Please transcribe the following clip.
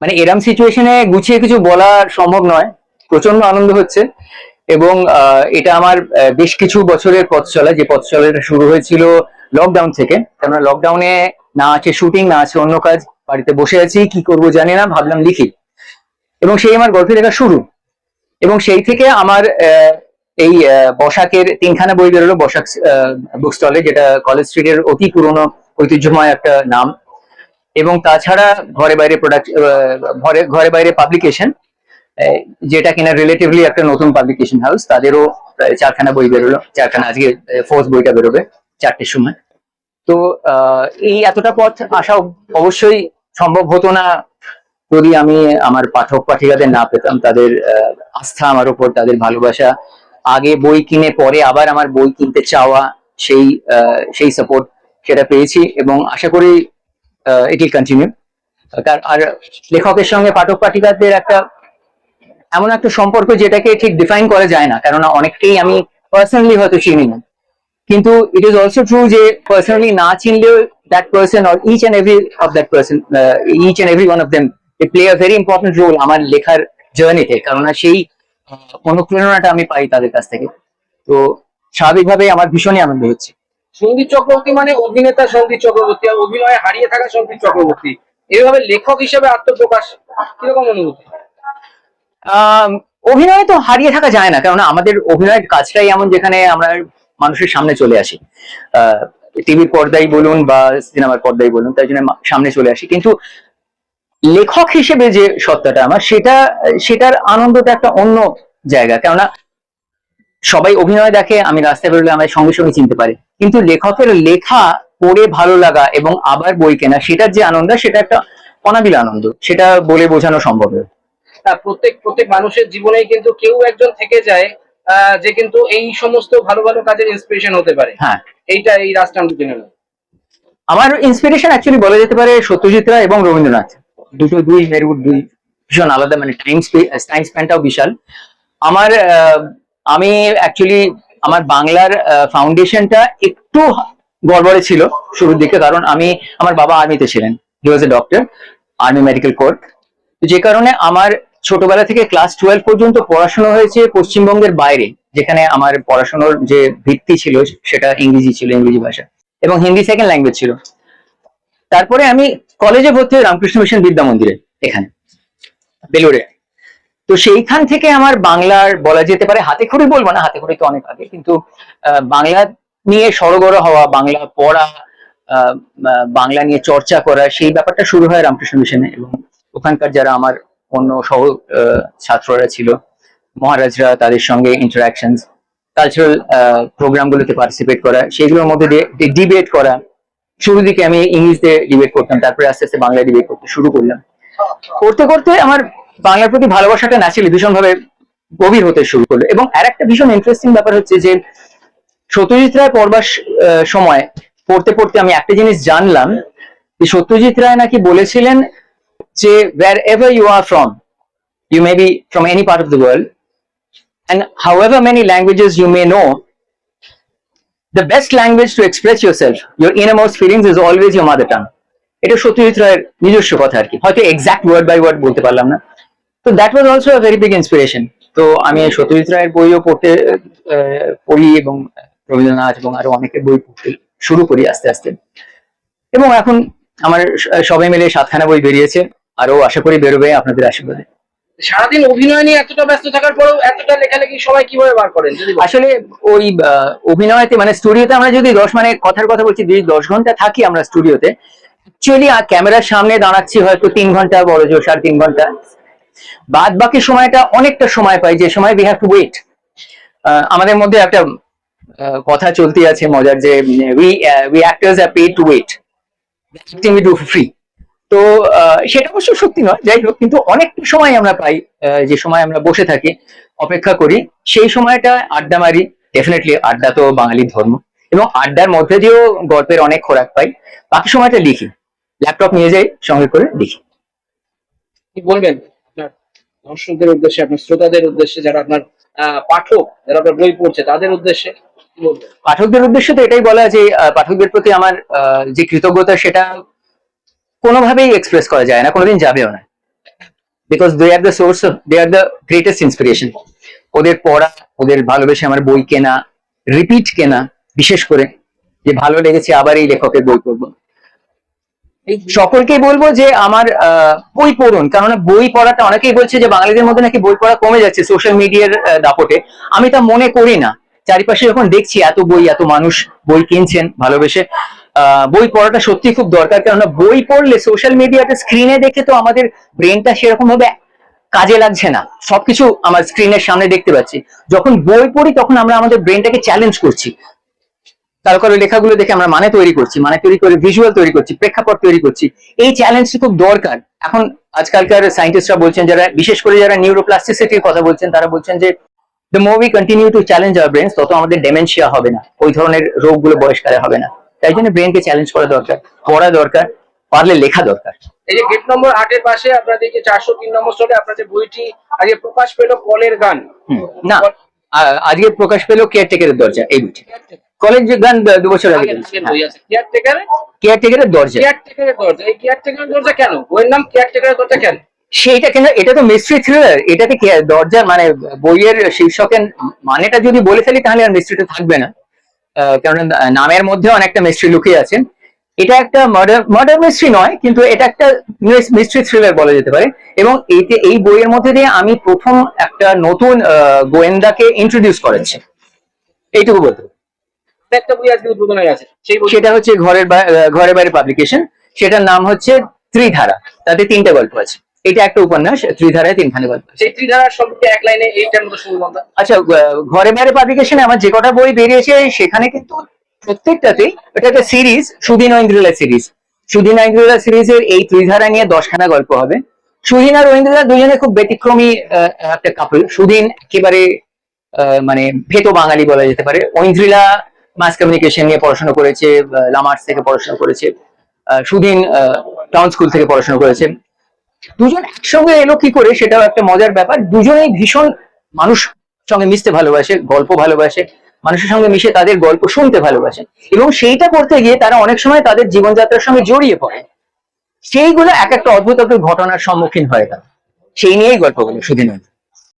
মানে এরম সিচুয়েশনে গুছিয়ে কিছু বলা সম্ভব নয়। প্রচণ্ড আনন্দ হচ্ছে। এবং এটা আমার বেশ কিছু বছরের পথ চলা। যে পথ চলাটা শুরু হয়েছিল লকডাউন থেকে। কেননা লকডাউনে না আছে শুটিং না আছে অন্য কাজ। বাড়িতে বসে আছি, কি করব জানি না, ভাবলাম লিখি। এবং সেই আমার গল্পের লেখা শুরু। এবং সেই থেকে আমার এই বসাকের তিনখানা বই বেরোলো। বসাক বুক স্টলে যেটা কলেজ স্ট্রিটের অতি পুরনো, ঐতিহ্যময় একটা নাম। এবং তাছাড়া ঘরে বাইরে প্রোডাক্ট ঘরে ঘরে বাইরে পাবলিকেশন যেটা কিনা রিলেটিভলি একটা নতুন পাবলিকেশন হাউস তাদেরও প্রায় চারখানা বই বেরোলো, চারখানা, আজকে ফোর্থ বইটা বেরোবে চারটের সময়। তো এই এতটা পথ আসা অবশ্যই সম্ভব হতো না যদি আমি আমার পাঠক পাঠিকাদের না পেতাম, তাদের আস্থা আমার উপর, তাদের ভালোবাসা। আগে বই কিনে পরে আবার আমার বই কিনতে চাওয়া, সেই সেই সাপোর্ট সেটা পেয়েছি এবং আশা করি এটি কন্টিনিউ আর লেখকের সঙ্গে পাঠক পাঠিকাদের একটা এমন একটা সম্পর্ক যেটাকে ঠিক ডিফাইন করা যায় না, কেননা অনেককেই আমি পার্সোনালি হয়তো চিনি না। কিন্তু ইট ইজ অলসো ট্রু যে পার্সোনালি না চিনলেও that person or each and every of that person each and every one of them it play a very important role আমার লেখার জার্নিতে কেননা সেই অনুপ্রেরণাটা আমি পাই তাদের কাছ থেকে। তো স্বাভাবিকভাবেই আমার ভীষণই আনন্দ হচ্ছে। সন্দীপ চক্রবর্তী মানে অভিনেতা সন্দীপ চক্রবর্তী আর অভিনয়ে হারিয়ে থাকা সন্দীপ চক্রবর্তী। এইভাবে লেখক হিসেবে আত্মপ্রকাশ কীরকম অনুভূতি? অভিনয় তো হারিয়ে থাকা যায় না, কেননা আমাদের অভিনয়ের কাজটাই এমন যেখানে আমরা মানুষের সামনে চলে আসি। টিভির পর্দাই বলুন বা সিনেমার পর্দাই বলুন তাই জন্য সামনে চলে আসি। কিন্তু লেখক হিসেবে যে সত্তাটা আমার, সেটা, সেটার আনন্দটা একটা অন্য জায়গা। কেননা সবাই অভিনয় দেখে আমি রাস্তায় বেরোলে আমার সঙ্গে সঙ্গে চিনতে পারি। কিন্তু লেখকের লেখা পড়ে ভালো লাগা এবং আবার বই কেনা সেটার যে আনন্দ সেটা একটা অনাবিল আনন্দ। সেটা বলে বোঝানো সম্ভব নয়। প্রত্যেক প্রত্যেক মানুষের জীবনেই কিন্তু কেউ একজন থেকে যায় আহ, যে কিন্তু এই সমস্ত ভালো ভালো কাজের ইন্সপিরেশন হতে পারে। হ্যাঁ। এইটা এই নেব। আমার ইন্সপিরেশন অ্যাকচুয়ালি বলা যেতে পারে সত্যজিৎ রায় এবং রবীন্দ্রনাথ। দুটো দুই মেরু দুই। ভীষণ আলাদা মানে টাইম টাইম স্প্যানটাও বিশাল। আমার আহ, আমি অ্যাকচুয়ালি আমার বাংলার ফাউন্ডেশনটা একটু গড়বড়ে ছিল শুরুর দিকে, কারণ আমি, আমার বাবা আর্মিতে ছিলেন। He was a doctor army medical corps যে কারণে আমার ছোটবেলা থেকে ক্লাস টুয়েলভ পর্যন্ত পড়াশোনা হয়েছে পশ্চিমবঙ্গের বাইরে, যেখানে আমার পড়াশোনার যে ভিত্তি ছিল সেটা ইংরেজি ছিল, ইংরেজি ভাষা এবং হিন্দি সেকেন্ড ল্যাঙ্গুয়েজ ছিল। তারপরে আমি কলেজে ভর্তি হই রামকৃষ্ণ মিশন বিদ্যা মন্দিরে, এখানে। বেলুড়ে। তো সেইখান থেকে আমার বাংলার বলা যেতে পারে হাতে খড়ি বলব না হাতে খড়ি তো অনেক আগে কিন্তু বাংলা নিয়ে সড়গড় হওয়া বাংলা পড়া বাংলা নিয়ে চর্চা করা সেই ব্যাপারটা শুরু হয় রামকৃষ্ণ মিশনে এবং ওখানকার যারা আমার অন্য সহ ছাত্ররা ছিল মহারাজরা তাদের সঙ্গে ইন্টারাকশন কালচারাল প্রোগ্রামগুলোতে পার্টিসিপেট করা সেগুলোর মধ্যে দিয়ে ডিবেট করা শুরু দিকে আমি ইংলিশে ডিবেট করতাম তারপরে আস্তে আস্তে বাংলায় ডিবেট করতে শুরু করলাম। করতে করতে আমার বাংলার প্রতি ভালোবাসাটা ন্যাচারালি ভীষণ ভাবে গভীর হতে শুরু করল। এবং আর একটা ভীষণ ইন্টারেস্টিং ব্যাপার হচ্ছে যে, সত্যজিৎ রায় পড়বার সময় পড়তে পড়তে আমি একটা জিনিস জানলাম যে, সত্যজিৎ রায় নাকি বলেছিলেন যে wherever you are from you may you may be from any part of the world, and however many languages you may know, the best language to express yourself, your innermost feelings is always your mother tongue. এটা সত্যজিৎ রায়ের নিজস্ব কথা আর কি। হয়তো exact word by word বলতে পারলাম না। তো that was also a very big inspiration তো আমি সত্যজিৎ রায়ের বইও পড়তে পড়ি এবং রবীন্দ্রনাথ এবং আরও অনেকের বই পড়তে শুরু করি আস্তে আস্তে। এবং এখন আমার সবাই মিলে সাতখানা বই বেরিয়েছে। আরও আশা করি বেরোবে আপনাদের আশীর্বাদে। সারাদিন অভিনয় নিয়ে এতটা ব্যস্ত থাকার পরেও এতটা লেখালেখি সবাই কীভাবে বার করেন আসলে ওই অভিনয়তে মানে স্টুডিওতে আমরা যদি দশ মানে কথার কথা বলছি যদি দশ ঘণ্টা থাকি আমরা স্টুডিওতে অ্যাকচুয়ালি ক্যামেরার সামনে দাঁড়াচ্ছি হয়তো তিন ঘণ্টা বড় জোর সাড়ে তিন ঘণ্টা। বাদ বাকি সময়টা অনেকটা সময় পাই, যে সময় উই হ্যাভ টু ওয়েট আমাদের মধ্যে একটা কথা চলতি আছে মজার যে we we actors are paid to wait we do free তো সেটা অবশ্য সত্যি নয়, যাই হোক, কিন্তু অনেকটা সময় আমরা পাই যে সময় আমরা বসে থাকি, অপেক্ষা করি, সেই সময়টা আড্ডা মারি ডেফিনেটলি আড্ডা তো বাঙালি ধর্ম, এবং আড্ডার মধ্যে দিয়েও গল্পের অনেক খোরাক পাই, বাকি সময়টা লিখি ল্যাপটপ নিয়ে যাই, সঙ্গে করে লিখি। বলবেন? দর্শকদের উদ্দেশ্যে, আপনার শ্রোতাদের উদ্দেশ্যে, যারা আপনার পাঠক, যারা আপনার বই পড়ছে, তাদের উদ্দেশ্যে পাঠকদের উদ্দেশ্যে তো এটাই বলা যে পাঠকদের প্রতি আমার যে কৃতজ্ঞতা, সেটা কোনোভাবেই এক্সপ্রেস করা যায় না, কোনোদিন যাবেও না। Because they are the source of they are the greatest inspiration ওদের পড়া, ওদের ভালোবেসে আমার বই কেনা রিপিট কেনা, বিশেষ করে যে ভালো লেগেছে আবার এই লেখকের বই পড়ব। সকলকে বলব যে আমার বই পড়ুন। কারণ বই পড়াটা অনেকেই বলছে যে বাঙালিদের মধ্যে নাকি বই পড়া কমে যাচ্ছে সোশ্যাল মিডিয়ার দাপটে। আমি তা মনে করি না। চারিপাশে যখন দেখছি এত বই, এত মানুষ বই কিনছেন ভালোবেসে বই পড়াটা সত্যি খুব দরকার। কেননা বই পড়লে সোশ্যাল মিডিয়াতে স্ক্রিনে দেখে তো আমাদের ব্রেনটা সেরকম ভাবে কাজে লাগছে না। সবকিছু আমার স্ক্রিনের সামনে দেখতে পাচ্ছি। যখন বই পড়ি, তখন আমরা আমাদের ব্রেনটাকে চ্যালেঞ্জ করছি। কারও কারও লেখাগুলো দেখে আমরা মানে তৈরি করছি মানে তৈরি করে ভিজুয়াল তৈরি করছি প্রেক্ষাপট তৈরি করছি। এই চ্যালেঞ্জটা খুব দরকার। এখন আজকালকার সায়েন্টিস্টরা বলছেন যারা বিশেষ করে যারা নিউরোপ্লাস্টিসিটির কথা বলছেন তারা বলছেন যে the more we continue to challenge our brain তত আমাদের ডেমেনশিয়া হবে না। ওই ধরনের রোগগুলো বয়সকালে হবে না। তাই জন্য ব্রেনকে চ্যালেঞ্জ করা দরকার পড়া দরকার পারলে লেখা দরকার। এই যে গেট নম্বর আটের পাশে আপনাদের যে চারশো তিন নম্বর স্টলে আপনাদের বইটি আজকে প্রকাশ পেল কলের গান। না আজকে প্রকাশ পেল কেয়ারটেকারের দরজা এই বইটি। কলেজ গান দু- বছর আগে কেয়ারটেকারের দরজা। কেয়ারটেকারের দরজা। এই কেয়ারটেকারের দরজা কেন? বইয়ের নাম কেয়ারটেকারের দরজা কেন? সেইটা কেন এটা তো মিস্ট্রি থ্রিলার এটাতে দরজা মানে বইয়ের শীর্ষকের মানেটা যদি বলে ফেলি তাহলে আর মিস্ট্রিটা থাকবে না। কারণ নামের মধ্যে অনেকটা মিস্ট্রি লুকিয়ে আছে। এটা একটা মার্ডার মার্ডার মিস্ট্রি নয় কিন্তু এটা একটা মিস্ট্রি থ্রিলার বলা যেতে পারে। এবং এইতে এই বইয়ের মধ্যে দিয়ে আমি প্রথম একটা নতুন গোয়েন্দাকে ইন্ট্রোডিউস করেছি। এইটুকু বলতে। একটা বই আজকে উদ্বোধন হয়ে বই সেটা হচ্ছে ঘরের ঘরে বাইরে পাবলিকেশন সেটার নাম হচ্ছে ত্রিধারা। তাতে তিনটা গল্প আছে। এটা একটা উপন্যাস ত্রিধারায় তিনখানে গল্প সেই ত্রিধারার সম্পর্কে এক লাইনে এইটার মতো শুরু আচ্ছা ঘরে বাইরে পাবলিকেশনে আমার যে কটা বই বেরিয়েছে সেখানে কিন্তু প্রত্যেকটাতেই এটা একটা সিরিজ সুদিন ঐন্দ্রিলা সিরিজ সুদিন ঐন্দ্রিলা সিরিজের এই ত্রিধারা নিয়ে দশখানা গল্প হবে। সুদিন আর ঐন্দ্রিলা দুজনে খুব ব্যতিক্রমী আহ, একটা কাপল সুদিন একেবারে আহ, মানে ভেতো বাঙালি বলা যেতে পারে। ঐন্দ্রিলা মাস কমিউনিকেশন নিয়ে পড়াশোনা করেছে লামার্স থেকে পড়াশোনা করেছে সুদিন টাউন স্কুল থেকে পড়াশোনা করেছে। দুজন একসঙ্গে এলো কি করে সেটাও একটা মজার ব্যাপার। দুজনেই ভীষণ মানুষ সঙ্গে মিশতে ভালোবাসে, গল্প ভালোবাসে, মানুষের সঙ্গে মিশে তাদের গল্প শুনতে ভালোবাসে এবং সেইটা করতে গিয়ে তারা অনেক সময় তাদের জীবনযাত্রার সঙ্গে জড়িয়ে পড়ে। সেইগুলো এক একটা অদ্ভুত ঘটনার সম্মুখীন হয় তারা। সেই নিয়েই গল্পগুলো সুদিন